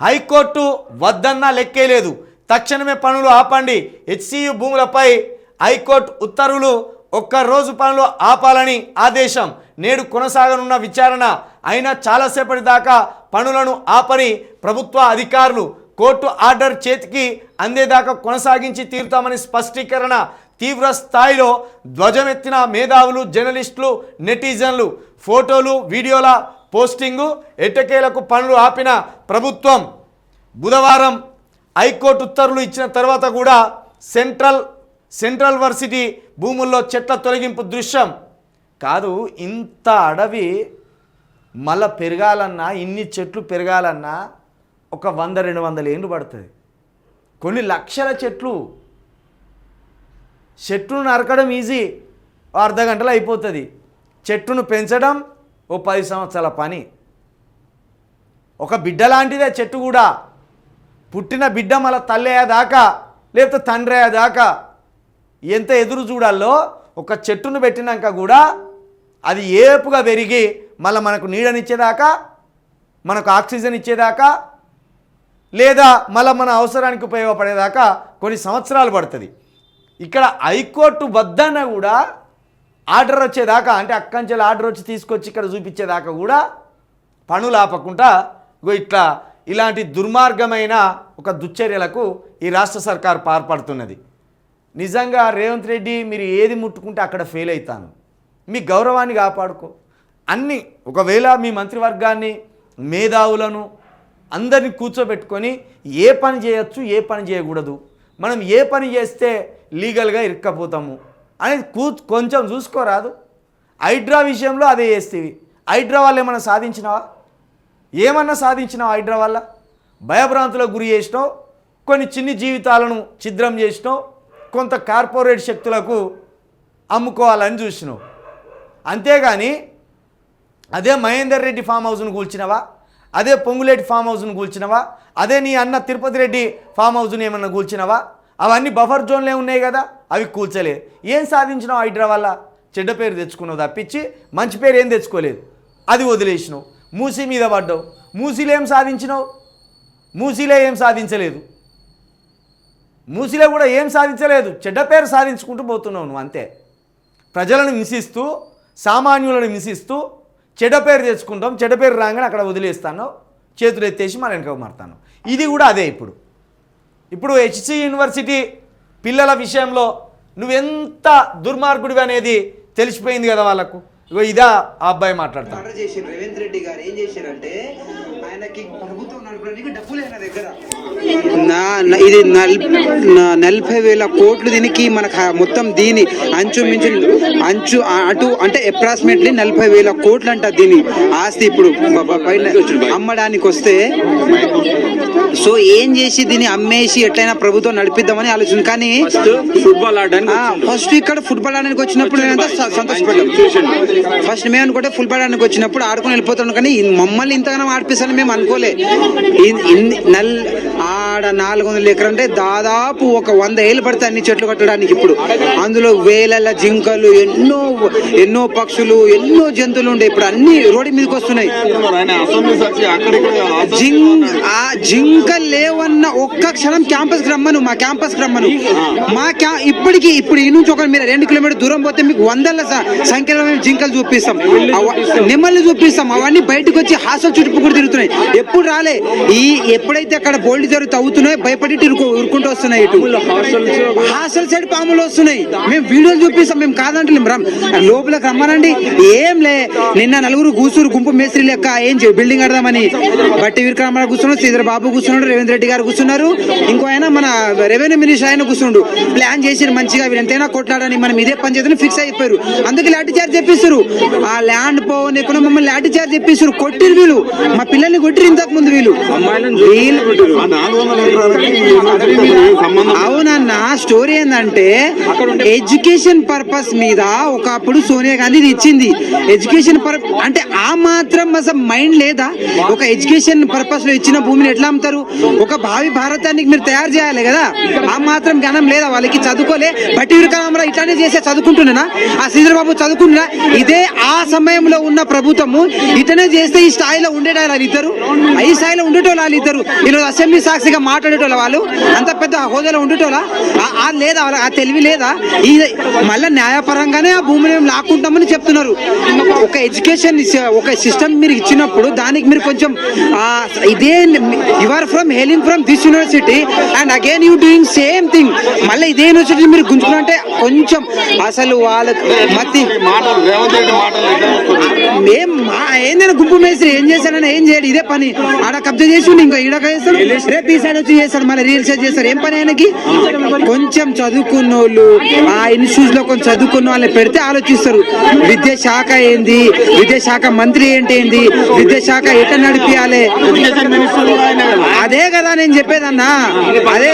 High court వద్దన్నా లెక్కే లేదు తక్షణమే పనులు ఆపండి. హెచ్సియు భూములపై హైకోర్టు ఉత్తర్వులు ఒక్క రోజు పనులు ఆపాలని ఆదేశం. నేడు కొనసాగనున్న విచారణ. అయినా చాలాసేపటి దాకా పనులను ఆపని ప్రభుత్వ అధికారులు కోర్టు ఆర్డర్ చేతికి అందేదాకా కొనసాగించి తీరుతామని స్పష్టీకరణ. తీవ్ర స్థాయిలో ధ్వజమెత్తిన మేధావులు జర్నలిస్టులు నెటిజన్లు ఫోటోలు వీడియోల పోస్టింగు ఎట్టకేలకు పనులు ఆపిన ప్రభుత్వం బుధవారం హైకోర్టు ఉత్తర్వులు ఇచ్చిన తర్వాత కూడా సెంట్రల్ సెంట్రల్ వర్సిటీ భూముల్లో చెట్ల తొలగింపు దృశ్యం. కాదు ఇంత అడవి మళ్ళా పెరగాలన్నా ఇన్ని చెట్లు పెరగాలన్నా ఒక వంద రెండు వందల ఏండ్లు పడుతుంది. కొన్ని లక్షల చెట్లు. చెట్టును నరకడం ఈజీ అర్ధ గంటలో అయిపోతుంది. చెట్టును పెంచడం ఓ పది సంవత్సరాల పని. ఒక బిడ్డ లాంటిదే చెట్టు కూడా. పుట్టిన బిడ్డ మళ్ళీ తల్లి అయ్యేదాకా లేకపోతే తండ్రి అయ్యేదాకా ఎంత ఎదురు చూడాలో ఒక చెట్టును పెట్టినాక కూడా అది ఏపుగా పెరిగి మళ్ళీ మనకు నీడనిచ్చేదాకా మనకు ఆక్సిజన్ ఇచ్చేదాకా లేదా మళ్ళీ మన అవసరానికి ఉపయోగపడేదాకా కొన్ని సంవత్సరాలు పడుతుంది. ఇక్కడ హైకోర్టు వద్దన్న కూడా ఆర్డర్ వచ్చేదాకా అంటే అక్కంచెల ఆర్డర్ వచ్చి తీసుకొచ్చి ఇక్కడ చూపించేదాకా కూడా పనులు ఆపకుండా ఇట్లా ఇలాంటి దుర్మార్గమైన ఒక దుశ్చర్యలకు ఈ రాష్ట్ర సర్కార్ పాల్పడుతున్నది. నిజంగా రేవంత్ రెడ్డి మీరు ఏది ముట్టుకుంటే అక్కడ ఫెయిల్ అవుతాను మీ గౌరవాన్ని కాపాడుకో. అన్ని ఒకవేళ మీ మంత్రివర్గాన్ని మేధావులను అందరిని కూర్చోబెట్టుకొని ఏ పని చేయొచ్చు ఏ పని చేయకూడదు. మనం ఏ పని చేస్తే లీగల్గా ఇరుక్కపోతాము. అనేది కూ కొంచెం చూసుకోరాదు. హైడ్రా విషయంలో అదే చేస్తేవి. హైడ్రా వాళ్ళు ఏమన్నా సాధించినావా? ఏమన్నా సాధించినావు హైడ్రా వల్ల? భయభ్రాంతులకు గురి చేసినావు కొన్ని చిన్ని జీవితాలను ఛిద్రం చేసినావు కొంత కార్పొరేట్ శక్తులకు అమ్ముకోవాలని చూసినావు. అంతేగాని అదే మహేందర్ రెడ్డి ఫామ్ హౌస్ను కూల్చినవా? అదే పొంగులేటి ఫామ్ హౌస్ను కూల్చినవా? అదే నీ అన్న తిరుపతి రెడ్డి ఫామ్ హౌస్ను ఏమన్నా కూల్చినవా? అవన్నీ బఫర్ జోన్లే ఉన్నాయి కదా. అవి కూల్చలేదు ఏం సాధించినావు హైడ్రా వల్ల చెడ్డ పేరు తెచ్చుకున్నావు తప్పించి మంచి పేరు ఏం తెచ్చుకోలేదు. అది వదిలేసినావు. మూసీ మీద పడ్డావు. మూసీలో ఏం సాధించినావు? మూసీలో ఏం సాధించలేదు. మూసీలో కూడా ఏం సాధించలేదు. చెడ్డ పేరు సాధించుకుంటూ పోతున్నావు నువ్వు అంతే. ప్రజలను హింసిస్తూ సామాన్యులను హింసిస్తూ చెడ్డ పేరు తెచ్చుకుంటాం. చెడ్డ పేరు రాగానే అక్కడ వదిలేస్తాను చేతులు ఎత్తేసి మన వెనక మారుతాను. ఇది కూడా అదే ఇప్పుడు. ఇప్పుడు హెచ్సి యూనివర్సిటీ పిల్లల విషయంలో నువ్వెంత దుర్మార్గుడివి అనేది తెలిసిపోయింది కదా వాళ్ళకు. ఇగో ఇదా ఆ అబ్బాయి మాట్లాడతాను రేవంత్ రెడ్డి గారు ఏం చేశారంటే ఆయనకి ప్రభుత్వం నడపడానికి డబ్బులు ఆయన దగ్గర? నా ఇది నలభై వేల కోట్లు దీనికి మనకు మొత్తం దీని అంచు మించు అంచు అటు అంటే అప్రాక్సిమేట్లీ నలభై వేల కోట్లు అంట దీని ఆస్తి ఇప్పుడు. పైన అమ్మడానికి వస్తే సో ఏం చేసి దీన్ని అమ్మేసి ఎట్లయినా ప్రభుత్వం నడిపిద్దామని ఆలోచన కానీ ఫుట్బాల్ ఆడడానికి ఫస్ట్ ఇక్కడ ఫుట్బాల్ ఆడడానికి వచ్చినప్పుడు నేనంతా స- సంతోషపడ్డాం. ఫస్ట్ మేము అనుకుంటే ఫుట్బాల్ ఆడడానికి వచ్చినప్పుడు ఆడుకుని వెళ్ళిపోతున్నాం కానీ మమ్మల్ని ఇంతగానో ఆడిపిస్తానని మేము అనుకోలే. నల్ ఆడ నాలుగు వందల ఎకరం అంటే దాదాపు ఒక వంద ఏళ్ళు పడతాయి అన్ని చెట్లు కట్టడానికి ఇప్పుడు. అందులో వేలల జింకలు ఎన్నో ఎన్నో పక్షులు ఎన్నో జంతువులు ఉండే. ఇప్పుడు అన్ని రోడ్డు మీదకి వస్తున్నాయి. జింక్ ఆ జింక లేవన్న ఒక్క క్షణం క్యాంపస్కి రమ్మను మా క్యాంపస్కి రమ్మను. మా క్యా ఇప్పటికి ఇప్పుడు ఈ నుంచి ఒక మీరు రెండు కిలోమీటర్ దూరం పోతే మీకు వందల సంఖ్యలో మేము జింకలు చూపిస్తాం. నిమ్మల్ని చూపిస్తాం. అవన్నీ బయటకు వచ్చి హాస్టల్ చుట్టుపక్కల కూడా తిరుగుతున్నాయి. ఎప్పుడు రాలే. ఈ ఎప్పుడైతే అక్కడ బోల్డ్ జరుగుతూ అవుతున్నాయో భయపడి ఉరుకుంటూ వస్తున్నాయి ఇటు. హాస్టల్ సైడ్ పాములు వస్తున్నాయి. మేము వీడియోలు చూపిస్తాం మేము కాదంటలేం రమ్ లోపలికి రమ్మనండి. ఏం లే నిన్న నలుగురు కూసురు గుంపు మేస్త్రి లెక్క ఏం చేయ బిల్డింగ్ కడదామని. బట్టి విక్రమరావు కూర్చున్నాడు శ్రీధర్ బాబు కూర్చున్నాడు రేవంత్ రెడ్డి గారు కూర్చున్నారు. ఇంకో ఆయన మన రెవెన్యూ మినిస్టర్ ఆయన కూర్చుండు ప్లాన్ చేసి మంచిగా వీరు ఎంతైనా కొట్లాడని మనం ఇదే పని చేద్దాం ఫిక్స్ అయిపోయారు. అందుకే లాఠీ చార్జ్ చెప్పిస్తారు ఆ ల్యాండ్ ఎక్కడ మమ్మల్ని లాఠీ చార్జ్ చెప్పిస్తారు కొట్టిరు వీళ్ళు. మా పిల్లల్ని కొట్టిరు ఇంతకు ముందు వీళ్ళు? అవునన్న స్టోరీ ఏంటంటే ఎడ్యుకేషన్ పర్పస్ మీద ఒకప్పుడు సోనియా గాంధీ ఇచ్చింది ఎడ్యుకేషన్ పర్ అంటే ఆ మాత్రం అసలు మైండ్ లేదా? ఒక ఎడ్యుకేషన్ పర్పస్లో ఇచ్చిన భూమిని ఎట్లా అమ్ముతారు? ఒక భావి భారతానికి మీరు తయారు చేయాలి కదా? ఆ మాత్రం జ్ఞానం లేదా? వాళ్ళకి చదువుకోలే. బట్టి విరకాలంలో ఇట్లానే చేసే చదువుకుంటున్నా ఆ శ్రీధర్ బాబు చదువుకుంటున్నా? ఇదే ఆ సమయంలో ఉన్న ప్రభుత్వము ఇట్లనే చేస్తే ఈ స్థాయిలో ఉండేటారు ఇద్దరు. ఈ స్థాయిలో ఉండేటోళ్ళు వాళ్ళు ఇద్దరు? ఈరోజు అసెంబ్లీ సాక్షిగా మాట్లాడేటోళ్ళ వాళ్ళు? అంత పెద్ద హోదాలో ఉండేటోళ్ళ? ఆ- లేదా? ఆ తెలివి లేదా? ఈ మళ్ళీ న్యాయపరంగానే ఆ భూమిని మేము లాక్కుంటామని చెప్తున్నారు. ఒక ఎడ్యుకేషన్ ఒక సిస్టమ్ మీరు ఇచ్చినప్పుడు దానికి మీరు కొంచెం ఇదే you are from హెలింగ్ from this university and again you doing same thing. మళ్ళీ ఇదే యూనివర్సిటీ మీరు గుంజుకున్నంటే కొంచెం అసలు వాళ్ళ మతి మేం ఏందైనా గుంపు మేస్త్రి ఏం చేశాడని ఏం చేయడు. ఇదే పని ఆడ కబ్జా చేసి ఉండి ఇంకా ఈడ చేస్తాడు. రేపు ఈ సైడ్ వచ్చి చేస్తాడు మళ్ళీ రీల్స్ చేస్తారు ఏం పని ఆయనకి? కొంచెం చదువుకున్న వాళ్ళు ఆ ఇన్స్టిట్యూట్లో కొంచెం చదువుకున్న వాళ్ళని పెడితే ఆలోచిస్తారు. విద్యాశాఖ ఏంది? విద్యాశాఖ మంత్రి ఏంటి ఏంది? విద్యాశాఖ ఎట్లా నడిపియాలి? అదే కదా నేను చెప్పేదన్నా. అదే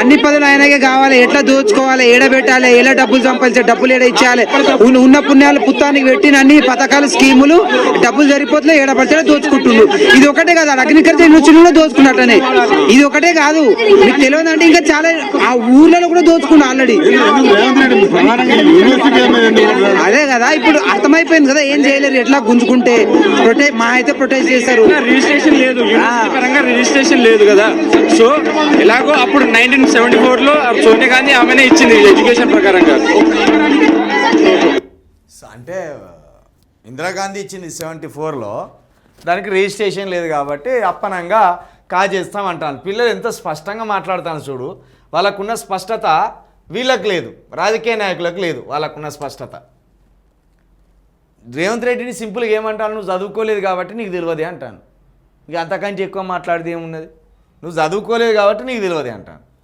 అన్ని పదవులు ఆయనకే కావాలి. ఎట్లా దోచుకోవాలి? ఏడబెట్టాలి ఎలా డబ్బులు సంపాదించాలి? డబ్బులు ఏడ ఇచ్చేయాలి? ఉన్న- ఉన్న పుణ్యాలు పుత్తానికి పెట్టిన అన్ని పథకాలు స్కీములు డబ్బులు సరిపోతున్నాయి ఏడబడితే దోచుకుంటున్నారు ఇది ఒకటే కాదు అగ్రికల్చర్ యూనివర్సిటీలో దోచుకున్నట్టనే ఇది ఒకటే కాదు మీకు తెలియదంటే ఇంకా చాలా ఆ ఊర్లలో కూడా దోచుకున్నా ఆల్రెడీ. యూనివర్సిటీ? అదే కదా ఇప్పుడు అర్థమైపోయింది కదా ఏం చేయలేరు ఎట్లా గుంజుకుంటే ప్రొటెస్ట్ మా అయితే ప్రొటెస్ట్ చేస్తారు. రిజిస్ట్రేషన్ లేదు యూనివర్సిటీ పరంగా రిజిస్ట్రేషన్ లేదు కదా. సో ఎలాగో అప్పుడు నైన్టీన్ సెవెంటీ ఫోర్లో సోనియా గాంధీ ఆమెనే ఇచ్చింది ఎడ్యుకేషన్ ప్రకారంగా. అంటే ఇందిరాగాంధీ ఇచ్చింది సెవెంటీ ఫోర్లో. దానికి రిజిస్ట్రేషన్ లేదు కాబట్టి అప్పనంగా కాజేస్తాం అంటాను. పిల్లలు ఎంత స్పష్టంగా మాట్లాడతాను చూడు వాళ్ళకున్న స్పష్టత వీళ్ళకు లేదు రాజకీయ నాయకులకు లేదు వాళ్ళకున్న స్పష్టత. రేవంత్ రెడ్డిని సింపుల్గా ఏమంటాను నువ్వు చదువుకోలేదు కాబట్టి నీకు తెలియదు అంటాను. ఇక అంతకంటే ఎక్కువ మాట్లాడితే ఏమున్నది? నువ్వు చదువుకోలేదు కాబట్టి నీకు తెలియదు అంటాను.